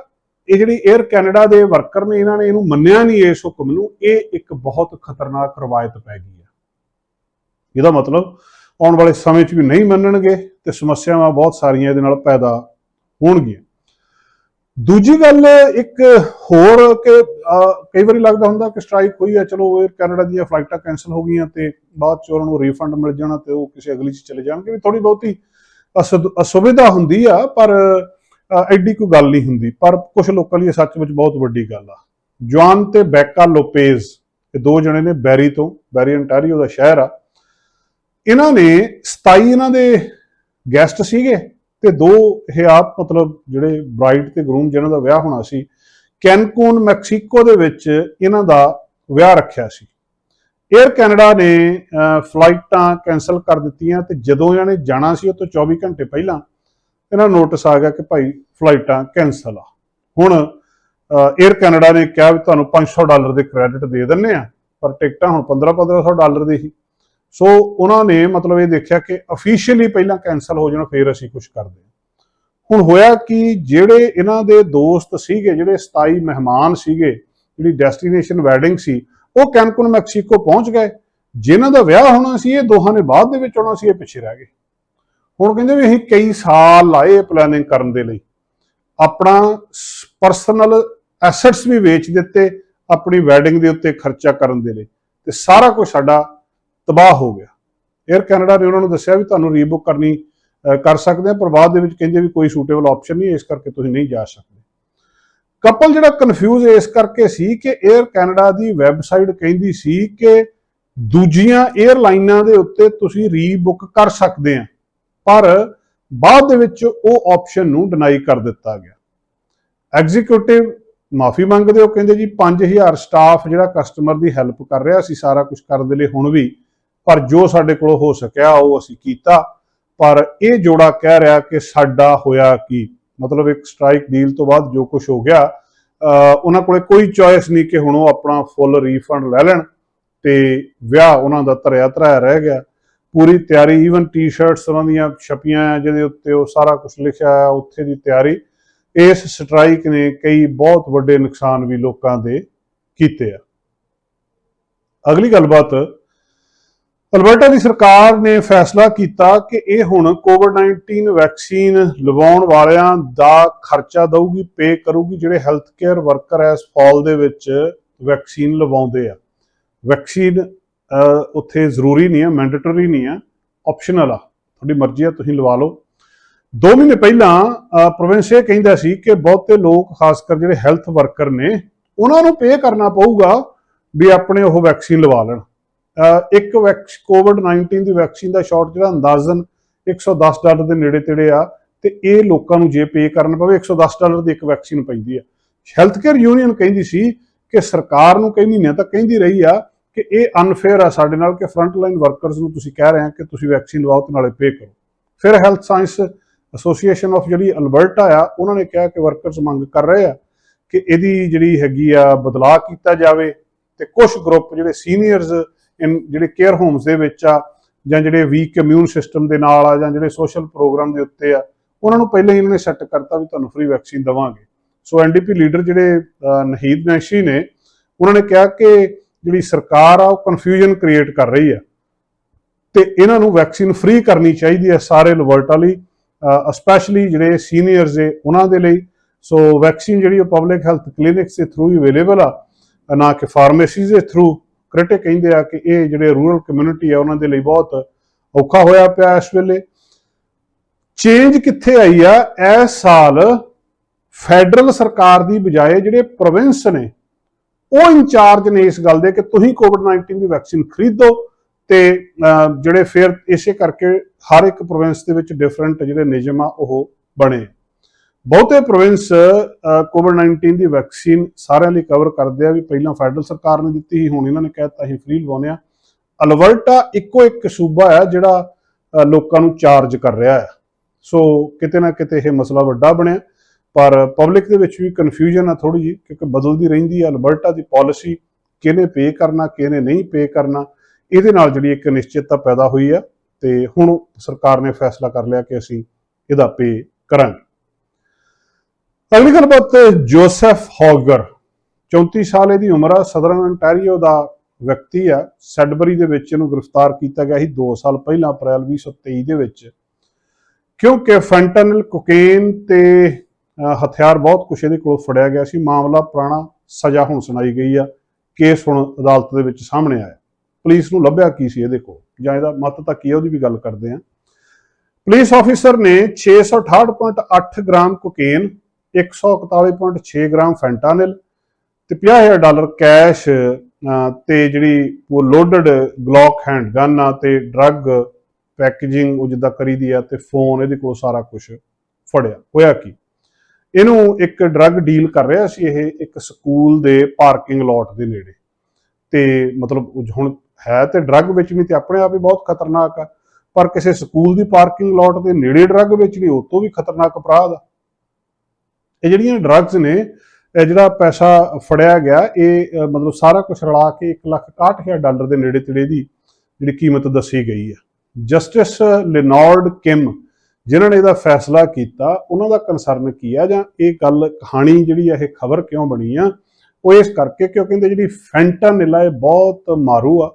ਇਹ ਜਿਹੜੀ 에ਅਰ ਕੈਨੇਡਾ ਦੇ ਵਰਕਰ ਨੇ, ਇਹਨਾਂ ਨੇ ਇਹਨੂੰ ਮੰਨਿਆ ਨਹੀਂ ਇਸ ਹੁਕਮ ਨੂੰ, ਇਹ ਇੱਕ ਬਹੁਤ ਖਤਰਨਾਕ ਰਵਾਇਤ ਪੈ ਗਈ ਹੈ। ਇਹਦਾ ਮਤਲਬ ਆਉਣ ਵਾਲੇ ਸਮੇਂ 'ਚ ਵੀ ਨਹੀਂ ਮੰਨਣਗੇ ਤੇ ਸਮੱਸਿਆਵਾਂ ਬਹੁਤ ਸਾਰੀਆਂ ਇਹਦੇ ਨਾਲ ਪੈਦਾ ਹੋਣਗੀਆਂ। ਦੂਜੀ ਗੱਲ ਇੱਕ ਹੋਰ ਕਿ ਕਈ ਵਾਰੀ ਲੱਗਦਾ ਹੁੰਦਾ ਕਿ ਸਟ੍ਰਾਈਕ ਹੋਈ ਹੈ, ਚਲੋ 에ਅਰ ਕੈਨੇਡਾ ਦੀਆਂ ਫਲਾਈਟਾਂ ਕੈਨਸਲ ਹੋ ਗਈਆਂ ਤੇ ਬਾਅਦ ਚ ਉਹਨਾਂ ਨੂੰ ਰੀਫੰਡ ਮਿਲ ਜਾਣਾ ਤੇ ਉਹ ਕਿਸੇ ਅਗਲੀ 'ਚ ਚਲੇ ਜਾਣਗੇ। ਵੀ ਥੋੜੀ ਬਹੁਤੀ ਅਸੁ- ਅਸੁਵਿਧਾ ਹੁੰਦੀ ਆ, ਪਰ ਐਡੀ ਕੋਈ ਗੱਲ ਨਹੀਂ ਹੁੰਦੀ। ਪਰ ਕੁਝ ਲੋਕਾਂ ਲਈ ਇਹ ਸੱਚ ਵਿੱਚ ਬਹੁਤ ਵੱਡੀ ਗੱਲ ਆ। ਜੁਆਨ ਤੇ ਬੈਕਾ ਲੋਪੇਜ਼, ਇਹ ਦੋ ਜਣੇ ਨੇ ਬੈਰੀ ਤੋਂ, ਬੈਰੀ ਅੰਟਾਰੀਓ ਦਾ ਸ਼ਹਿਰ ਆ। ਇਹਨਾਂ ਨੇ 27 ਇਹਨਾਂ ਦੇ ਗੈਸਟ ਸੀਗੇ। ਤੇ ਦੋ ਇਹ ਆਪ ਮਤਲਬ ਜਿਹੜੇ ਬ੍ਰਾਈਡ ਤੇ ਗਰੂਮ ਜਿਹਨਾਂ ਦਾ ਵਿਆਹ ਹੋਣਾ ਸੀ ਕੈਨਕੂਨ ਮੈਕਸੀਕੋ ਦੇ ਵਿੱਚ ਇਹਨਾਂ ਦਾ ਵਿਆਹ ਰੱਖਿਆ ਸੀ। 에ਅਰ ਕੈਨੇਡਾ ਨੇ ਅਹ, ਫਲਾਈਟਾਂ ਕੈਨਸਲ ਕਰ ਦਿੱਤੀਆਂ ਤੇ ਜਦੋਂ ਇਹਨਾਂ ਨੇ ਜਾਣਾ ਸੀ ਉਹ ਤੋਂ 24 ਘੰਟੇ ਪਹਿਲਾਂ ਇਹਨਾਂ ਨੂੰ ਨੋਟਿਸ ਆ ਗਿਆ ਕਿ ਭਾਈ ਫਲਾਈਟਾਂ ਕੈਨਸਲ ਆ। ਹੁਣ 에ਅਰ ਕੈਨੇਡਾ ਨੇ ਕਿਹਾ ਵੀ ਤੁਹਾਨੂੰ 500 ਡਾਲਰ ਦੇ ਕ੍ਰੈਡਿਟ ਦੇ ਦਿੰਨੇ ਆ ਪਰ ਟਿਕਟਾਂ ਹੁਣ 15-1500 ਡਾਲਰ ਦੀ ਸੀ ਸੋ ਉਹਨਾਂ ਨੇ ਮਤਲਬ ਇਹ ਦੇਖਿਆ ਕਿ ਅਫੀਸ਼ੀਅਲੀ ਪਹਿਲਾਂ ਕੈਨਸਲ ਹੋ ਜਾਣਾ, ਫਿਰ ਅਸੀਂ ਕੁਝ ਕਰਦੇ ਹਾਂ। ਹੁਣ ਹੋਇਆ ਕਿ ਜਿਹੜੇ ਇਹਨਾਂ ਦੇ ਦੋਸਤ ਸੀਗੇ, ਜਿਹੜੇ 27 ਮਹਿਮਾਨ ਸੀਗੇ, ਜਿਹੜੀ ਡੈਸਟੀਨੇਸ਼ਨ ਵੈਡਿੰਗ ਸੀ, ਉਹ ਕੈਨਕੂਨ, ਮੈਕਸੀਕੋ ਪਹੁੰਚ ਗਏ। ਜਿਨ੍ਹਾਂ ਦਾ ਵਿਆਹ ਹੋਣਾ ਸੀ, ਇਹ ਦੋਹਾਂ ਨੇ ਬਾਅਦ ਦੇ ਵਿੱਚ ਆਉਣਾ ਸੀ, ਇਹ ਪਿੱਛੇ ਰਹਿ ਗਏ। ਹੁਣ ਕਹਿੰਦੇ ਵੀ ਅਸੀਂ ਕਈ ਸਾਲ ਲਾਏ ਪਲੈਨਿੰਗ ਕਰਨ ਦੇ ਲਈ। ਆਪਣਾ ਪਰਸਨਲ ਐਸੈਟਸ ਵੀ ਵੇਚ ਦਿੱਤੇ, ਆਪਣੀ ਵੈਡਿੰਗ ਦੇ ਉੱਤੇ ਖਰਚਾ ਕਰਨ ਦੇ ਲਈ। ਤੇ ਸਾਰਾ ਕੁਝ ਸਾਡਾ ਤਬਾਹ ਹੋ ਗਿਆ। 에ਅਰ ਕੈਨੇਡਾ ਨੇ ਉਹਨਾਂ ਨੂੰ ਦੱਸਿਆ ਵੀ ਤੁਹਾਨੂੰ ਰੀਬੁੱਕ ਕਰਨੀ ਕਰ ਸਕਦੇ ਆ, ਪਰ ਬਾਅਦ ਦੇ ਵਿੱਚ ਕਹਿੰਦੇ ਵੀ ਕੋਈ ਸੂਟੇਬਲ ਆਪਸ਼ਨ ਨਹੀਂ, ਇਸ ਕਰਕੇ ਤੁਸੀਂ ਨਹੀਂ ਜਾ ਸਕਦੇ। ਕਪਲ ਜਿਹੜਾ ਕਨਫਿਊਜ਼ ਇਸ ਕਰਕੇ ਸੀ ਕਿ 에ਅਰ ਕੈਨੇਡਾ ਦੀ ਵੈਬਸਾਈਟ ਕਹਿੰਦੀ ਸੀ ਕਿ ਦੂਜੀਆਂ 에ਅਰਲਾਈਨਾਂ ਦੇ ਉੱਤੇ ਤੁਸੀਂ ਰੀਬੁੱਕ ਕਰ ਸਕਦੇ ਆ, ਪਰ ਬਾਅਦ ਦੇ ਵਿੱਚ ਉਹ ਆਪਸ਼ਨ ਨੂੰ ਡਿਨਾਈ ਕਰ ਦਿੱਤਾ ਗਿਆ। ਐਗਜ਼ੀਕਿਊਟਿਵ ਮਾਫੀ ਮੰਗਦੇ ਹੋ, ਕਹਿੰਦੇ ਜੀ 5000 ਸਟਾਫ ਜਿਹੜਾ ਕਸਟਮਰ ਦੀ ਹੈਲਪ ਕਰ ਰਿਹਾ ਸੀ, ਸਾਰਾ ਕੁਝ ਕਰਨ ਦੇ ਲਈ ਹੁਣ ਵੀ ਪਰ ਜੋ ਸਾਡੇ ਕੋਲ ਹੋ ਸਕਿਆ, ਉਹ ਅਸੀਂ ਕੀਤਾ। ਪਰ ਇਹ ਜੋੜਾ ਕਹਿ ਰਿਹਾ ਕਿ ਸਾਡਾ ਹੋਇਆ ਕੀ? ਮਤਲਬ ਇੱਕ ਸਟ੍ਰਾਈਕ ਡੀਲ ਤੋਂ ਬਾਅਦ ਜੋ ਕੁਝ ਹੋ ਗਿਆ, ਅਹ ਉਹਨਾਂ ਕੋਲੇ ਕੋਈ ਚੋਇਸ ਨਹੀਂ ਕਿ ਹੁਣ ਉਹ ਆਪਣਾ ਫੁੱਲ ਰੀਫੰਡ ਲੈ ਲੈਣ ਤੇ ਵਿਆਹ ਉਹਨਾਂ ਦਾ ਧਰਿਆ ਧਰਾਇਆ ਰਹਿ ਗਿਆ। ਪੂਰੀ ਤਿਆਰੀ ਈਵਨ ਟੀ-ਸ਼ਰਟਸ ਉਹਨਾਂ ਦੀਆਂ ਛਪੀਆਂ ਆ, ਜਿਹਦੇ ਉੱਤੇ ਉਹ ਸਾਰਾ ਕੁਝ ਲਿਖਿਆ ਆ, ਉੱਥੇ ਦੀ ਤਿਆਰੀ। ਇਸ ਸਟ੍ਰਾਈਕ ਨੇ ਕਈ ਬਹੁਤ ਵੱਡੇ ਨੁਕਸਾਨ ਵੀ ਲੋਕਾਂ ਦੇ ਕੀਤੇ ਆ। ਅਗਲੀ ਗੱਲਬਾਤ ਅਲਬਰਟਾ ਦੀ ਸਰਕਾਰ ਨੇ ਫੈਸਲਾ ਕੀਤਾ ਕਿ ਇਹ ਹੁਣ ਕੋਵਿਡ-19 ਵੈਕਸੀਨ ਲਵਾਉਣ ਵਾਲਿਆਂ ਦਾ ਖਰਚਾ ਦਊਗੀ ਪੇ ਕਰੂਗੀ, ਜਿਹੜੇ health care worker S fall ਦੇ ਵਿੱਚ ਵੈਕਸੀਨ ਲਵਾਉਂਦੇ ਆ। ਵੈਕਸੀਨ ਉੱਥੇ ਜ਼ਰੂਰੀ ਨਹੀਂ ਆ ਮੈਂਡੇਟਰੀ ਨਹੀਂ ਹੈ ਆਪਸ਼ਨਲ ਆ। ਤੁਹਾਡੀ ਮਰਜ਼ੀ ਆ, ਤੁਸੀਂ ਲਵਾ ਲਓ। 2 ਮਹੀਨੇ ਪਹਿਲਾਂ ਪ੍ਰੋਵਿੰਸ ਇਹ ਕਹਿੰਦਾ ਸੀ ਕਿ ਬਹੁਤੇ ਲੋਕ, ਖਾਸ ਕਰ ਜਿਹੜੇ ਹੈਲਥ ਵਰਕਰ ਨੇ, ਉਹਨਾਂ ਨੂੰ ਪੇ ਕਰਨਾ ਪਊਗਾ ਵੀ ਆਪਣੇ ਉਹ ਵੈਕਸੀਨ ਲਵਾ ਲੈਣ। ਇੱਕ ਵੈਕਸ ਕੋਵਿਡ-19 ਦੀ ਵੈਕਸੀਨ ਦਾ ਸ਼ਾਟ ਜਿਹੜਾ ਅੰਦਾਜ਼ਨ 110 ਡਾਲਰ ਦੇ ਨੇੜੇ ਤੇੜੇ ਆ ਤੇ ਇਹ ਲੋਕਾਂ ਨੂੰ ਜੇ ਪੇ ਕਰਨ ਪਵੇ 110 ਡਾਲਰ ਦੀ ਇੱਕ ਵੈਕਸੀਨ ਪੈਂਦੀ ਆ। ਹੈਲਥ ਕੇਅਰ ਯੂਨੀਅਨ ਕਹਿੰਦੀ ਸੀ ਕਿ ਸਰਕਾਰ ਨੂੰ ਕਈ ਮਹੀਨਿਆਂ ਤੱਕ ਕਹਿੰਦੀ ਰਹੀ ਆ ਕਿ ਇਹ ਅਨਫੇਅਰ ਆ ਸਾਡੇ ਨਾਲ ਕਿ ਫਰੰਟ ਲਾਈਨ ਵਰਕਰਸ ਨੂੰ ਤੁਸੀਂ ਕਹਿ ਰਹੇ ਆ ਕਿ ਤੁਸੀਂ ਵੈਕਸੀਨ ਲਵਾਓ ਤੇ ਨਾਲੇ ਪੇ ਕਰੋ। ਫਿਰ ਹੈਲਥ ਸਾਇੰਸ ਐਸੋਸੀਏਸ਼ਨ ਆਫ ਜਿਹੜੀ ਅਲਬਰਟਾ ਆ, ਉਹਨਾਂ ਨੇ ਕਿਹਾ ਕਿ ਵਰਕਰਸ ਮੰਗ ਕਰ ਰਹੇ ਆ ਕਿ ਇਹਦੀ ਜਿਹੜੀ ਹੈਗੀ ਆ ਬਦਲਾਅ ਕੀਤਾ ਜਾਵੇ ਤੇ ਕੁਝ ਗਰੁੱਪ ਜਿਹੜੇ ਸੀਨੀਅਰਸ ਜਿਹੜੇ ਕੇਅਰ ਹੋਮਸ ਦੇ ਵਿੱਚ ਆ ਜਾਂ ਜਿਹੜੇ ਵੀਕ ਇਮਿਊਨ ਸਿਸਟਮ ਦੇ ਨਾਲ ਆ ਜਾਂ ਜਿਹੜੇ ਸੋਸ਼ਲ ਪ੍ਰੋਗਰਾਮ ਦੇ ਉੱਤੇ ਆ, ਉਹਨਾਂ ਨੂੰ ਪਹਿਲਾਂ ਹੀ ਇਹਨਾਂ ਨੇ ਸੈੱਟ ਕਰਤਾ ਵੀ ਤੁਹਾਨੂੰ ਫ੍ਰੀ ਵੈਕਸੀਨ ਦਵਾਂਗੇ। ਸੋ ਐਨਡੀਪੀ ਲੀਡਰ ਜਿਹੜੇ ਨਹੀਦ ਨੈਸ਼ੀ ਨੇ, ਉਹਨਾਂ ਨੇ ਕਿਹਾ ਕਿ ਜਿਹੜੀ ਸਰਕਾਰ ਆ, ਉਹ ਕਨਫਿਊਜ਼ਨ ਕ੍ਰੀਏਟ ਕਰ ਰਹੀ ਆ। ਤੇ ਇਹਨਾਂ ਨੂੰ ਵੈਕਸੀਨ ਫ੍ਰੀ ਕਰਨੀ ਚਾਹੀਦੀ ਹੈ ਸਾਰੇ ਲਵਰਟਾ ਲਈ ਸਪੈਸ਼ਲੀ ਜਿਹੜੇ ਸੀਨੀਅਰਸ ਨੇ ਉਹਨਾਂ ਦੇ ਲਈ। ਸੋ ਵੈਕਸੀਨ ਜਿਹੜੀ ਉਹ ਪਬਲਿਕ ਹੈਲਥ ਕਲੀਨਿਕਸ ਦੇ ਥਰੂ ਹੀ ਅਵੇਲੇਬਲ ਆ, ਨਾ ਕਿ ਫਾਰਮੇਸੀਜ਼ ਦੇ ਥਰੂ ਕ੍ਰਿਟਿਕ ਕਹਿੰਦੇ ਆ ਕਿ ਇਹ ਜਿਹੜੇ ਰੂਰਲ ਕਮਿਊਨਿਟੀ ਆ, ਉਹਨਾਂ ਦੇ ਲਈ ਬਹੁਤ ਔਖਾ ਹੋਇਆ ਪਿਆ ਇਸ ਵੇਲੇ। ਚੇਂਜ ਕਿੱਥੇ ਆਈ ਆ? ਇਸ ਸਾਲ ਫੈਡਰਲ ਸਰਕਾਰ ਦੀ ਬਜਾਏ ਜਿਹੜੇ ਪ੍ਰੋਵਿੰਸ ਨੇ, ਉਹ ਇੰਚਾਰਜ ਨੇ ਇਸ ਗੱਲ ਦੇ ਕਿ ਤੁਸੀਂ ਕੋਵਿਡ-19 ਦੀ ਵੈਕਸੀਨ ਖਰੀਦੋ ਤੇ ਜਿਹੜੇ ਫਿਰ ਇਸੇ ਕਰਕੇ ਹਰ ਇੱਕ ਪ੍ਰੋਵਿੰਸ ਦੇ ਵਿੱਚ ਡਿਫਰੈਂਟ ਜਿਹੜੇ ਨਿਯਮ ਆ, ਉਹ ਬਣੇ। ਬਹੁਤੇ ਪ੍ਰੋਵਿੰਸ ਕੋਵਿਡ-19 ਦੀ ਵੈਕਸੀਨ ਸਾਰਿਆਂ ਲਈ ਕਵਰ ਕਰਦੇ ਆ ਵੀ ਪਹਿਲਾਂ ਫੈਡਰਲ ਸਰਕਾਰ ਨੇ ਦਿੱਤੀ ਸੀ, ਹੁਣ ਇਹਨਾਂ ਨੇ ਕਹਿਤਾ ਅਸੀਂ ਫ੍ਰੀ ਲਵਾਉਂਦੇ ਆ। ਅਲਬਰਟਾ ਇੱਕੋ ਇੱਕ ਸੂਬਾ ਹੈ ਜਿਹੜਾ ਲੋਕਾਂ ਨੂੰ ਚਾਰਜ ਕਰ ਰਿਹਾ ਹੈ। ਸੋ ਕਿਤੇ ਨਾ ਕਿਤੇ ਇਹ ਮਸਲਾ ਵੱਡਾ ਬਣਿਆ, ਪਰ ਪਬਲਿਕ ਦੇ ਵਿੱਚ ਵੀ ਕਨਫਿਊਜ਼ਨ ਆ ਥੋੜੀ ਜਿਹੀ, ਕਿਉਂਕਿ ਬਦਲਦੀ ਰਹਿੰਦੀ ਹੈ ਅਲਬਰਟਾ ਦੀ ਪਾਲਿਸੀ ਕਿਹਨੇ ਪੇ ਕਰਨਾ, ਕਿਹਨੇ ਨਹੀਂ ਪੇ ਕਰਨਾ, ਇਹਦੇ ਨਾਲ ਜਿਹੜੀ ਇੱਕ ਨਿਸ਼ਚਿਤਤਾ ਪੈਦਾ ਹੋਈ ਆ, ਤੇ ਹੁਣ ਸਰਕਾਰ ਨੇ ਫੈਸਲਾ ਕਰ ਲਿਆ ਕਿ ਅਸੀਂ ਇਹਦਾ ਪੇ ਕਰਾਂਗੇ। ਅਗਲੀ ਗੱਲਬਾਤ ਜੋਸੈਫ ਹੌਗਰ 34 ਸਾਲ ਇਹਦੀ ਉਮਰ ਆ, ਸਦਰਨ ਅੰਟਾਰੀਓ ਦਾ ਵਿਅਕਤੀ ਆ। ਸੈਡਬਰੀ ਦੇ ਵਿੱਚ ਇਹਨੂੰ ਗ੍ਰਿਫਤਾਰ ਕੀਤਾ ਗਿਆ ਸੀ 2 ਸਾਲ ਪਹਿਲਾਂ, ਅਪ੍ਰੈਲ 2023 ਦੇ ਵਿੱਚ। ਕਿਉਂਕਿ ਫੈਂਟਨਲ ਕੋਕੇਨ ਤੇ ਹਥਿਆਰ ਬਹੁਤ ਕੁਛ ਇਹਦੇ ਕੋਲ ਫੜਿਆ ਗਿਆ ਸੀ। ਮਾਮਲਾ ਪੁਰਾਣਾ ਸਜ਼ਾ ਹੁਣ ਸੁਣਾਈ ਗਈ ਆ। ਕੇਸ ਹੁਣ ਅਦਾਲਤ ਦੇ ਵਿੱਚ ਸਾਹਮਣੇ ਆਇਆ। ਪੁਲਿਸ ਨੂੰ ਲੱਭਿਆ ਕੀ ਸੀ ਇਹਦੇ ਕੋਲ? ਜਾਂ ਇਹਦਾ ਮਤ ਤਾਂ ਕੀ ਹੈ ਉਹਦੀ ਵੀ ਗੱਲ ਕਰਦੇ ਆ। ਪੁਲਿਸ ਆਫੀਸਰ ਨੇ 668.8 ਗ੍ਰਾਮ ਕੋਕੇਨ 141.6 ਗ੍ਰਾਮ ਫੈਂਟਾਨਿਲ ਤੇ 50000 ਡਾਲਰ ਕੈਸ਼ ਤੇ ਜਿਹੜੀ ਉਹ ਲੋਡਡ ਗਲੌਕ ਹੈਂਡ ਆ ਤੇ ਡਰੱਗ ਪੈਕੇਜਿੰਗ ਉਹ ਜਿੱਦਾਂ ਕਰੀਦੀ ਆ ਤੇ ਫੋਨ ਇਹਦੇ ਕੋਲ ਸਾਰਾ ਕੁਝ ਫੜਿਆ। ਹੋਇਆ ਕੀ? ਇਹਨੂੰ ਇੱਕ ਡਰੱਗ ਡੀਲ ਕਰ ਰਿਹਾ ਸੀ ਇਹ ਇੱਕ ਸਕੂਲ ਦੇ ਪਾਰਕਿੰਗ ਲੋਟ ਦੇ ਨੇੜੇ। ਤੇ ਮਤਲਬ ਹੁਣ ਹੈ ਤੇ ਡਰੱਗ ਵੇਚਣੀ ਤੇ ਆਪਣੇ ਆਪ ਹੀ ਬਹੁਤ ਖਤਰਨਾਕ ਆ, ਪਰ ਕਿਸੇ ਸਕੂਲ ਦੀ ਪਾਰਕਿੰਗ ਲੋਟ ਦੇ ਨੇੜੇ ਡਰੱਗ ਵੇਚਣੀ ਉਹ ਤੋਂ ਵੀ ਖਤਰਨਾਕ ਅਪਰਾਧ ਆ। ਇਹ ਜਿਹੜੀਆਂ ਡਰੱਗਸ ਨੇ, ਇਹ ਜਿਹੜਾ ਪੈਸਾ ਫੜਿਆ ਗਿਆ, ਇਹ ਮਤਲਬ ਸਾਰਾ ਕੁਝ ਰਲਾ ਕੇ 161000 ਡਾਲਰ ਦੇ ਨੇੜੇ ਤੇੜੇ ਦੀ ਜਿਹੜੀ ਕੀਮਤ ਦੱਸੀ ਗਈ ਹੈ। ਜਸਟਿਸ ਲਿਨਾਰਡ ਕਿਮ, ਜਿਨ੍ਹਾਂ ਨੇ ਇਹਦਾ ਫੈਸਲਾ ਕੀਤਾ, ਉਹਨਾਂ ਦਾ ਕਨਸਰਨ ਕੀ ਆ ਜਾਂ ਇਹ ਗੱਲ ਕਹਾਣੀ ਜਿਹੜੀ ਆ ਇਹ ਖਬਰ ਕਿਉਂ ਬਣੀ ਆ? ਉਹ ਇਸ ਕਰਕੇ ਕਿਉਂ ਕਹਿੰਦੇ ਜਿਹੜੀ ਫੈਂਟਾਨਿਲ ਆ ਇਹ ਬਹੁਤ ਮਾਰੂ ਆ।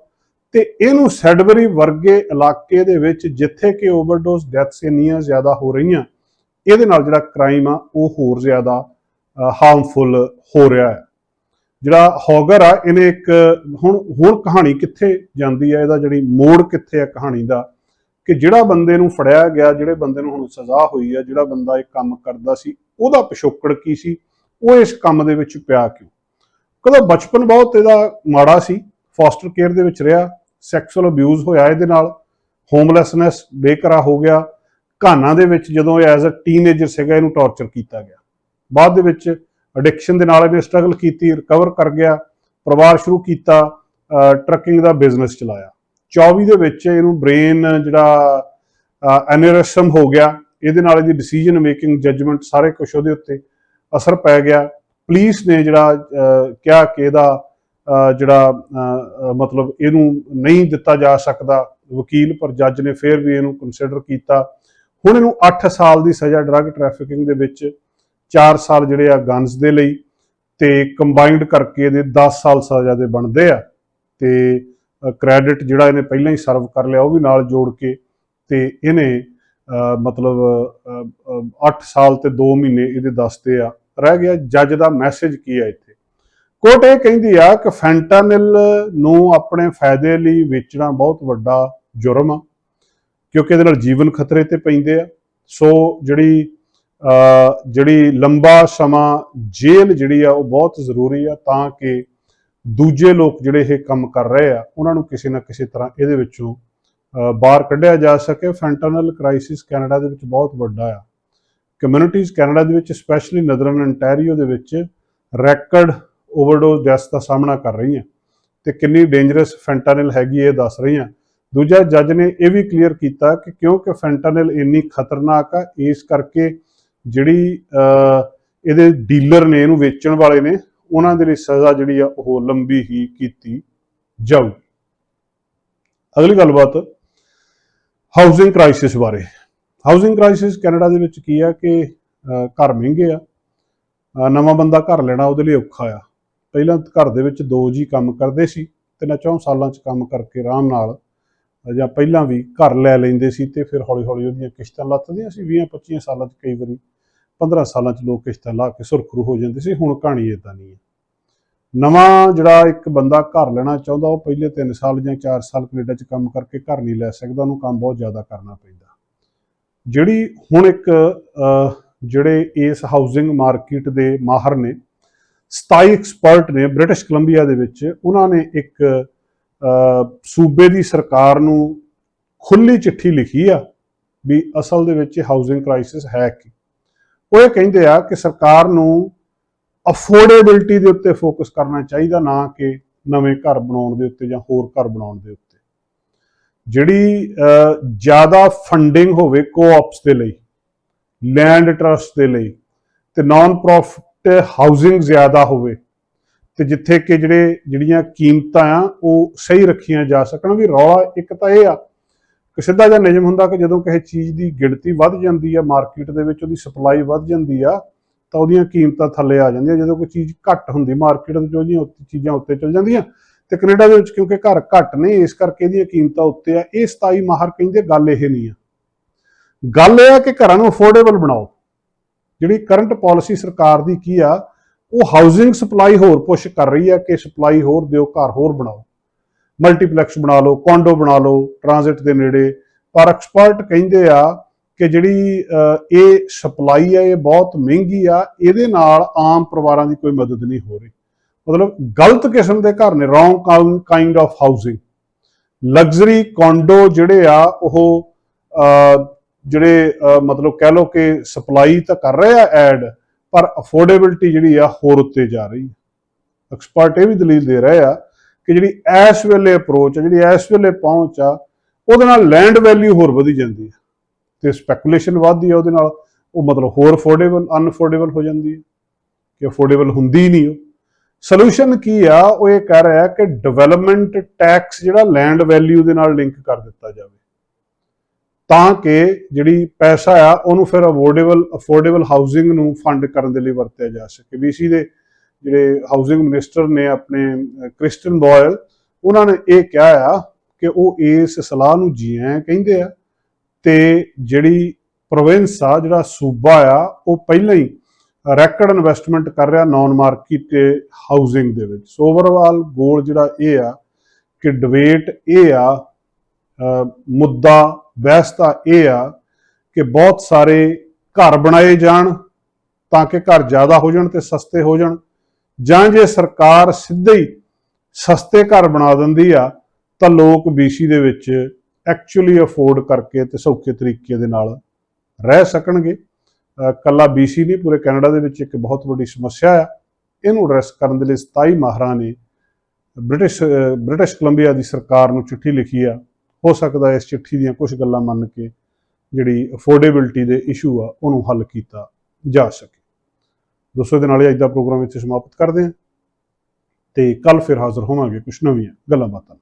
ਤੇ ਇਹਨੂੰ ਸੈਡਬਰੀ ਵਰਗੇ ਇਲਾਕੇ ਦੇ ਵਿੱਚ ਜਿੱਥੇ ਕਿ ਓਵਰਡੋਸ ਡੈਥਸ ਇੰਨੀਆਂ ਜ਼ਿਆਦਾ ਹੋ ਰਹੀਆਂ ਇਹਦੇ ਨਾਲ ਜਿਹੜਾ ਕ੍ਰਾਈਮ ਆ, ਉਹ ਹੋਰ ਜ਼ਿਆਦਾ ਹਾਰਮਫੁਲ ਹੋ ਰਿਹਾ ਹੈ। ਜਿਹੜਾ ਹੌਗਰ ਆ, ਇਹਨੇ ਇੱਕ, ਹੁਣ ਹੋਰ ਕਹਾਣੀ ਕਿੱਥੇ ਜਾਂਦੀ ਹੈ? ਇਹਦਾ ਜਿਹੜੀ ਮੋੜ ਕਿੱਥੇ ਆ ਕਹਾਣੀ ਦਾ? ਕਿ ਜਿਹੜਾ ਬੰਦੇ ਨੂੰ ਫੜਿਆ ਗਿਆ, ਜਿਹੜੇ ਬੰਦੇ ਨੂੰ ਹੁਣ ਸਜ਼ਾ ਹੋਈ ਆ ਜਿਹੜਾ ਬੰਦਾ ਇਹ ਕੰਮ ਕਰਦਾ ਸੀ, ਉਹਦਾ ਪਿਛੋਕੜ ਕੀ ਸੀ? ਉਹ ਇਸ ਕੰਮ ਦੇ ਵਿੱਚ ਪਿਆ ਕਿਉਂ? ਕਦੋਂ ਬਚਪਨ ਬਹੁਤ ਇਹਦਾ ਮਾੜਾ ਸੀ। ਫੋਸਟਰ ਕੇਅਰ ਦੇ ਵਿੱਚ ਰਿਹਾ। ਸੈਕਸੁਅਲ ਅਬਿਊਜ਼ ਹੋਇਆ ਇਹਦੇ ਨਾਲ। ਹੋਮਲੈਸਨੈਸ ਬੇਕਰਾ ਹੋ ਗਿਆ। ਘਾਨਾ ਦੇ ਵਿੱਚ ਜਦੋਂ ਇਹ ਐਜ਼ ਅ ਟੀਨੇਜਰ ਸੀਗਾ, ਇਹਨੂੰ ਟੌਰਚਰ ਕੀਤਾ ਗਿਆ। ਬਾਅਦ ਦੇ ਵਿੱਚ ਐਡਿਕਸ਼ਨ ਦੇ ਨਾਲ ਇਹਨੇ ਸਟਰਗਲ ਕੀਤੀ ਰਿਕਵਰ ਕਰ ਗਿਆ, ਪਰਿਵਾਰ ਸ਼ੁਰੂ ਕੀਤਾ ਟਰੱਕਿੰਗ ਦਾ ਬਿਜ਼ਨਸ ਚਲਾਇਆ। 24 ਦੇ ਵਿੱਚ ਇਹਨੂੰ ਬ੍ਰੇਨ ਜਿਹੜਾ ਐਨਰਸਮ ਹੋ ਗਿਆ। ਇਹਦੇ ਨਾਲ ਇਹਦੀ ਡਿਸੀਜਨ ਮੇਕਿੰਗ ਜੱਜਮੈਂਟ ਸਾਰੇ ਕੁਝ ਉਹਦੇ ਉੱਤੇ ਅਸਰ ਪੈ ਗਿਆ। ਪੁਲਿਸ ਨੇ ਜਿਹੜਾ ਕਿਹਾ ਕਿ ਇਹਦਾ ਜਿਹੜਾ ਮਤਲਬ ਇਹਨੂੰ ਨਹੀਂ ਦਿੱਤਾ ਜਾ ਸਕਦਾ। ਵਕੀਲ ਪਰ ਜੱਜ ਨੇ ਫਿਰ ਵੀ ਇਹਨੂੰ ਕੰਸੀਡਰ ਕੀਤਾ। ਹੁਣ ਇਹਨੂੰ 8 ਸਾਲ ਦੀ ਸਜ਼ਾ ਡਰੱਗ ਟ੍ਰੈਫਿਕਿੰਗ ਦੇ ਵਿੱਚ 4 ਸਾਲ ਜਿਹੜੇ ਆ ਗਨਸ ਦੇ ਲਈ ਤੇ ਕੰਬਾਈਨਡ ਕਰਕੇ ਇਹਦੇ 10 ਸਾਲ ਸਜ਼ਾ ਦੇ ਬਣਦੇ ਆ ਤੇ ਕ੍ਰੈਡਿਟ ਜਿਹੜਾ ਇਹਨੇ ਪਹਿਲਾਂ ਹੀ ਸਰਵ ਕਰ ਲਿਆ ਉਹ ਵੀ ਨਾਲ ਜੋੜ ਕੇ ਤੇ ਇਹਨੇ ਮਤਲਬ 8 ਸਾਲ ਤੇ 2 ਮਹੀਨੇ ਇਹਦੇ ਦੱਸਦੇ ਆ। ਰਹਿ ਗਿਆ, ਜੱਜ ਦਾ ਮੈਸੇਜ ਕੀ ਆ ਇੱਥੇ? ਕੋਰਟ ਇਹ ਕਹਿੰਦੀ ਆ ਕਿ ਫੈਂਟਾਨਿਲ ਨੂੰ ਆਪਣੇ ਫਾਇਦੇ ਲਈ ਵੇਚਣਾ ਬਹੁਤ ਵੱਡਾ ਜੁਰਮ ਆ। ਕਿਉਂਕਿ ਇਹਦੇ ਨਾਲ ਜੀਵਨ ਖਤਰੇ ਤੇ ਪੈਂਦੇ ਆ। ਸੋ ਜਿਹੜੀ ਜਿਹੜੀ ਲੰਬਾ ਸਮਾਂ ਜੇਲ੍ਹ ਜਿਹੜੀ ਆ, ਉਹ ਬਹੁਤ ਜ਼ਰੂਰੀ ਆ ਤਾਂ ਕਿ ਦੂਜੇ ਲੋਕ ਜਿਹੜੇ ਇਹ ਕੰਮ ਕਰ ਰਹੇ ਆ, ਉਹਨਾਂ ਨੂੰ ਕਿਸੇ ਨਾ ਕਿਸੇ ਤਰ੍ਹਾਂ ਇਹਦੇ ਵਿੱਚੋਂ ਬਾਹਰ ਕੱਢਿਆ ਜਾ ਸਕੇ। ਫੈਂਟਾਨਲ ਕ੍ਰਾਈਸਿਸ ਕੈਨੇਡਾ ਦੇ ਵਿੱਚ ਬਹੁਤ ਵੱਡਾ ਆ। ਕਮਿਊਨਿਟੀਜ਼ ਕੈਨੇਡਾ ਦੇ ਵਿੱਚ ਸਪੈਸ਼ਲੀ ਨਦਰਨ ਅੰਟੈਰੀਓ ਦੇ ਵਿੱਚ ਰੈਕਰਡ ਓਵਰਡੋਜ਼ ਡੈਥ ਦਾ ਸਾਹਮਣਾ ਕਰ ਰਹੀਆਂ। ਤੇ ਕਿੰਨੀ ਡੇਂਜਰਸ ਫੈਂਟਾਨਲ ਹੈਗੀ ਇਹ ਦੱਸ ਰਹੀਆਂ। ਦੂਜਾ ਜੱਜ ਨੇ ਇਹ ਵੀ ਕਲੀਅਰ ਕੀਤਾ ਕਿ ਕਿਉਂਕਿ ਫੈਂਟਾਨਲ ਇੰਨੀ ਖਤਰਨਾਕ ਆ, ਇਸ ਕਰਕੇ ਜਿਹੜੀ ਇਹਦੇ ਡੀਲਰ ਨੇ ਇਹਨੂੰ ਵੇਚਣ ਵਾਲੇ ਨੇ, ਉਹਨਾਂ ਦੇ ਲਈ ਸਜ਼ਾ ਜਿਹੜੀ ਆ ਉਹ ਲੰਬੀ ਹੀ ਕੀਤੀ ਜਾਊ। ਅਗਲੀ ਗੱਲਬਾਤ ਹਾਊਸਿੰਗ ਕ੍ਰਾਈਸਿਸ ਬਾਰੇ। ਹਾਊਸਿੰਗ ਕ੍ਰਾਈਸਿਸ ਕੈਨੇਡਾ ਦੇ ਵਿੱਚ ਕੀ ਆ ਕਿ ਘਰ ਮਹਿੰਗੇ ਆ ਨਵਾਂ ਬੰਦਾ ਘਰ ਲੈਣਾ ਉਹਦੇ ਲਈ ਔਖਾ ਆ। ਪਹਿਲਾਂ ਘਰ ਦੇ ਵਿੱਚ ਦੋ ਜੀ ਕੰਮ ਕਰਦੇ ਸੀ ਤਿੰਨਾਂ ਚੌਂ ਸਾਲਾਂ 'ਚ ਕੰਮ ਕਰਕੇ ਆਰਾਮ ਨਾਲ ਜਾਂ ਪਹਿਲਾਂ ਵੀ ਘਰ ਲੈ ਲੈਂਦੇ ਸੀ ਤੇ ਫਿਰ ਹੌਲੀ ਹੌਲੀ ਉਹਦੀਆਂ ਕਿਸ਼ਤਾਂ ਲੱਥਦੀਆਂ ਸੀ 20 25 ਸਾਲਾਂ 'ਚ ਕਈ ਵਾਰੀ 15 ਸਾਲਾਂ 'ਚ ਲੋਕ ਕਿਸ਼ਤਾਂ ਲਾ ਕੇ ਸੁਰਖਰੂ ਹੋ ਜਾਂਦੇ ਸੀ, ਹੁਣ ਕਹਾਣੀ ਇਦਾਂ ਨਹੀਂ ਹੈ। ਨਵਾਂ ਜਿਹੜਾ ਇੱਕ ਬੰਦਾ ਘਰ ਲੈਣਾ ਚਾਹੁੰਦਾ, ਉਹ ਪਹਿਲੇ 3 ਸਾਲ ਜਾਂ 4 ਸਾਲ ਕੈਨੇਡਾ 'ਚ ਕੰਮ ਕਰਕੇ ਘਰ ਨਹੀਂ ਲੈ ਸਕਦਾ, ਉਹਨੂੰ ਕੰਮ ਬਹੁਤ ਜ਼ਿਆਦਾ ਕਰਨਾ ਪੈਂਦਾ। ਜਿਹੜੀ ਹੁਣ ਇੱਕ ਜਿਹੜੇ ਇਸ ਹਾਊਸਿੰਗ ਮਾਰਕੀਟ ਦੇ ਮਾਹਰ ਨੇ 27 ਐਕਸਪਰਟ ਨੇ ਬ੍ਰਿਟਿਸ਼ ਕੋਲੰਬੀਆ ਦੇ ਵਿੱਚ, ਉਹਨਾਂ ਨੇ ਇੱਕ ਸੂਬੇ ਦੀ ਸਰਕਾਰ ਨੂੰ ਖੁੱਲੀ ਚਿੱਠੀ ਲਿਖੀ ਆ ਵੀ ਅਸਲ ਦੇ ਵਿੱਚ ਹਾਊਸਿੰਗ ਕ੍ਰਾਈਸਿਸ ਹੈ ਕੀ। ਉਹ ਇਹ ਕਹਿੰਦੇ ਆ ਕਿ ਸਰਕਾਰ ਨੂੰ ਅਫੋਰਡੇਬਿਲਟੀ ਦੇ ਉੱਤੇ ਫੋਕਸ ਕਰਨਾ ਚਾਹੀਦਾ, ਨਾ ਕਿ ਨਵੇਂ ਘਰ ਬਣਾਉਣ ਦੇ ਉੱਤੇ ਜਾਂ ਹੋਰ ਘਰ ਬਣਾਉਣ ਦੇ ਉੱਤੇ। ਜਿਹੜੀ ਜ਼ਿਆਦਾ ਫੰਡਿੰਗ ਹੋਵੇ ਕੋਆਪਸ ਦੇ ਲਈ ਲੈਂਡ ਟਰਸਟ ਦੇ ਲਈ ਤੇ ਨਾਨ ਪ੍ਰੋਫਿਟ ਹਾਊਸਿੰਗ ਜ਼ਿਆਦਾ ਹੋਵੇ ਤੇ ਜਿੱਥੇ ਕਿ ਜਿਹੜੇ ਜਿਹੜੀਆਂ ਕੀਮਤਾਂ ਆ, ਉਹ ਸਹੀ ਰੱਖੀਆਂ ਜਾ ਸਕਣ, ਵੀ ਰੌਲਾ ਇੱਕ ਤਾਂ ਇਹ ਆ ਕਿ ਸਿੱਧਾ ਜਿਹਾ ਨਿਯਮ ਹੁੰਦਾ ਕਿ ਜਦੋਂ ਕਿਸੇ ਚੀਜ਼ ਦੀ ਗਿਣਤੀ ਵੱਧ ਜਾਂਦੀ ਆ, ਮਾਰਕੀਟ ਦੇ ਵਿੱਚ ਉਹਦੀ ਸਪਲਾਈ ਵੱਧ ਜਾਂਦੀ ਆ, ਤਾਂ ਉਹਦੀਆਂ ਕੀਮਤਾਂ ਥੱਲੇ ਆ ਜਾਂਦੀਆਂ। ਜਦੋਂ ਕੋਈ ਚੀਜ਼ ਘੱਟ ਹੁੰਦੀ, ਮਾਰਕੀਟ ਵਿੱਚ ਉਹਦੀਆਂ ਚੀਜ਼ਾਂ ਉੱਤੇ ਚਲ ਜਾਂਦੀਆਂ, ਤੇ ਕੈਨੇਡਾ ਦੇ ਵਿੱਚ ਕਿਉਂਕਿ ਘਰ ਘੱਟ ਨੇ, ਇਸ ਕਰਕੇ ਇਹਦੀਆਂ ਕੀਮਤਾਂ ਉੱਤੇ ਆ, ਇਹ 27 ਮਾਹਰ ਕਹਿੰਦੇ ਗੱਲ ਇਹ ਨਹੀਂ ਆ। ਗੱਲ ਇਹ ਆ ਕਿ ਘਰਾਂ ਨੂੰ ਅਫੋਰਡੇਬਲ ਬਣਾਓ। ਜਿਹੜੀ ਕਰੰਟ ਪਾਲਿਸੀ ਸਰਕਾਰ ਦੀ ਕੀ ਆ ਉਹ ਹਾਊਸਿੰਗ ਸਪਲਾਈ ਹੋਰ ਪੁਸ਼ ਕਰ ਰਹੀ ਹੈ ਕਿ ਸਪਲਾਈ ਹੋਰ ਦਿਓ, ਘਰ ਹੋਰ ਬਣਾਓ। ਮਲਟੀਪਲੈਕਸ ਬਣਾ ਲਓ ਕੌਂਡੋ ਬਣਾ ਲਓ ਟ੍ਰਾਂਜ਼ਿਟ ਦੇ ਨੇੜੇ। ਪਰ ਐਕਸਪਰਟ ਕਹਿੰਦੇ ਆ ਕਿ ਜਿਹੜੀ ਇਹ ਸਪਲਾਈ ਆ ਇਹ ਬਹੁਤ ਮਹਿੰਗੀ ਆ, ਇਹਦੇ ਨਾਲ ਆਮ ਪਰਿਵਾਰਾਂ ਦੀ ਕੋਈ ਮਦਦ ਨਹੀਂ ਹੋ ਰਹੀ। ਮਤਲਬ ਗਲਤ ਕਿਸਮ ਦੇ ਘਰ ਨੇ wrong kind of housing luxury condo ਜਿਹੜੇ ਆ, ਉਹ ਜਿਹੜੇ ਮਤਲਬ ਕਹਿ ਲਓ ਕਿ ਸਪਲਾਈ ਤਾਂ ਕਰ ਰਹੇ ਆ ਐਡ ਪਰ ਅਫੋਰਡੇਬਿਲਟੀ ਜਿਹੜੀ ਆ ਹੋਰ ਉੱਤੇ ਜਾ ਰਹੀ ਹੈ। ਐਕਸਪਰਟ ਇਹ ਵੀ ਦਲੀਲ ਦੇ ਰਹੇ ਆ ਕਿ ਜਿਹੜੀ ਇਸ ਵੇਲੇ ਅਪਰੋਚ ਆ, ਜਿਹੜੀ ਇਸ ਵੇਲੇ ਪਹੁੰਚ ਆ, ਉਹਦੇ ਨਾਲ ਲੈਂਡ ਵੈਲਿਊ ਹੋਰ ਵਧੀ ਜਾਂਦੀ ਹੈ। ਤੇ ਸਪੈਕੂਲੇਸ਼ਨ ਵੱਧਦੀ ਹੈ ਉਹਦੇ ਨਾਲ, ਉਹ ਮਤਲਬ ਹੋਰ ਅਫੋਰਡੇਬਲ ਅਨਅਫੋਰਡੇਬਲ ਹੋ ਜਾਂਦੀ ਹੈ। ਕਿ ਅਫੋਰਡੇਬਲ ਹੁੰਦੀ ਨਹੀਂ ਉਹ। ਸੋਲੂਸ਼ਨ ਕੀ ਆ? ਉਹ ਇਹ ਕਹਿ ਰਿਹਾ ਕਿ ਡਿਵੈਲਪਮੈਂਟ ਟੈਕਸ ਜਿਹੜਾ ਲੈਂਡ ਵੈਲਿਊ ਦੇ ਨਾਲ ਲਿੰਕ ਕਰ ਦਿੱਤਾ ਜਾਵੇ। ਤਾਂ ਕਿ ਜਿਹੜੀ ਪੈਸਾ ਆ, ਉਹਨੂੰ ਫਿਰ ਅਫੋਰਡੇਬਲ ਅਫੋਰਡੇਬਲ ਹਾਊਸਿੰਗ ਨੂੰ ਫੰਡ ਕਰਨ ਦੇ ਲਈ ਵਰਤਿਆ ਜਾ ਸਕੇ। BC ਦੇ ਜਿਹੜੇ ਹਾਊਸਿੰਗ ਮਿਨਿਸਟਰ ਨੇ ਆਪਣੇ ਕ੍ਰਿਸਟਨ ਬੋਇਲ ਉਹਨਾਂ ਨੇ ਇਹ ਕਿਹਾ ਆ ਕਿ ਉਹ ਇਸ ਸਲਾਹ ਨੂੰ ਜੀ ਐਂ ਕਹਿੰਦੇ ਆ ਤੇ ਜਿਹੜੀ ਪ੍ਰੋਵਿੰਸ ਆ, ਜਿਹੜਾ ਸੂਬਾ ਆ, ਉਹ ਪਹਿਲਾਂ ਹੀ ਰੈਕਡ ਇਨਵੈਸਟਮੈਂਟ ਕਰ ਰਿਹਾ ਨਾਨ ਮਾਰਕੀਟ ਹਾਊਸਿੰਗ ਦੇ ਵਿੱਚ। ਸੋ ਓਵਰਆਲ ਗੋਲ ਜਿਹੜਾ ਇਹ ਆ ਕਿ ਡਿਬੇਟ ਇਹ ਆ ਮੁੱਦਾ ਬਹਿਸ ਤਾਂ ਇਹ ਆ ਕਿ ਬਹੁਤ ਸਾਰੇ ਘਰ ਬਣਾਏ ਜਾਣ ਤਾਂ ਕਿ ਘਰ ਜ਼ਿਆਦਾ ਹੋ ਜਾਣ ਤੇ ਸਸਤੇ ਹੋ ਜਾਣ। ਜਾਂ ਜੇ ਸਰਕਾਰ ਸਿੱਧੇ ਹੀ ਸਸਤੇ ਘਰ ਬਣਾ ਦਿੰਦੀ ਆ, ਤਾਂ ਲੋਕ BC ਦੇ ਵਿੱਚ ਐਕਚੁਅਲੀ ਅਫੋਰਡ ਕਰਕੇ ਤੇ ਸੌਖੇ ਤਰੀਕੇ ਦੇ ਨਾਲ ਰਹਿ ਸਕਣਗੇ। ਅਹ ਕੱਲਾ BC ਨਹੀਂ, ਪੂਰੇ ਕੈਨੇਡਾ ਦੇ ਵਿੱਚ ਇੱਕ ਬਹੁਤ ਵੱਡੀ ਸਮੱਸਿਆ ਆ। ਇਹਨੂੰ ਐਡਰੈਸ ਕਰਨ ਦੇ ਲਈ 27 ਮਾਹਰਾਂ ਨੇ ਬ੍ਰਿਟਿਸ਼ ਬ੍ਰਿਟਿਸ਼ ਕੋਲੰਬੀਆ ਦੀ ਸਰਕਾਰ ਨੂੰ ਚਿੱਠੀ ਲਿਖੀ ਆ। ਹੋ ਸਕਦਾ ਇਸ ਚਿੱਠੀ ਦੀਆਂ ਕੁਝ ਗੱਲਾਂ ਮੰਨ ਕੇ ਜਿਹੜੀ ਅਫੋਰਡੇਬਿਲਟੀ ਦੇ ਇਸ਼ੂ ਆ, ਉਹਨੂੰ ਹੱਲ ਕੀਤਾ ਜਾ ਸਕੇ ਦੋਸਤੋ ਦੇ ਨਾਲ ਹੀ ਅੱਜ ਦਾ ਪ੍ਰੋਗਰਾਮ ਇੱਥੇ ਸਮਾਪਤ ਕਰਦੇ ਹਾਂ ਤੇ ਕੱਲ ਫਿਰ ਹਾਜ਼ਰ ਹੋਵਾਂਗੇ ਕੁਝ ਨਵੀਆਂ ਗੱਲਾਂ ਬਾਤਾਂ ਨਾਲ।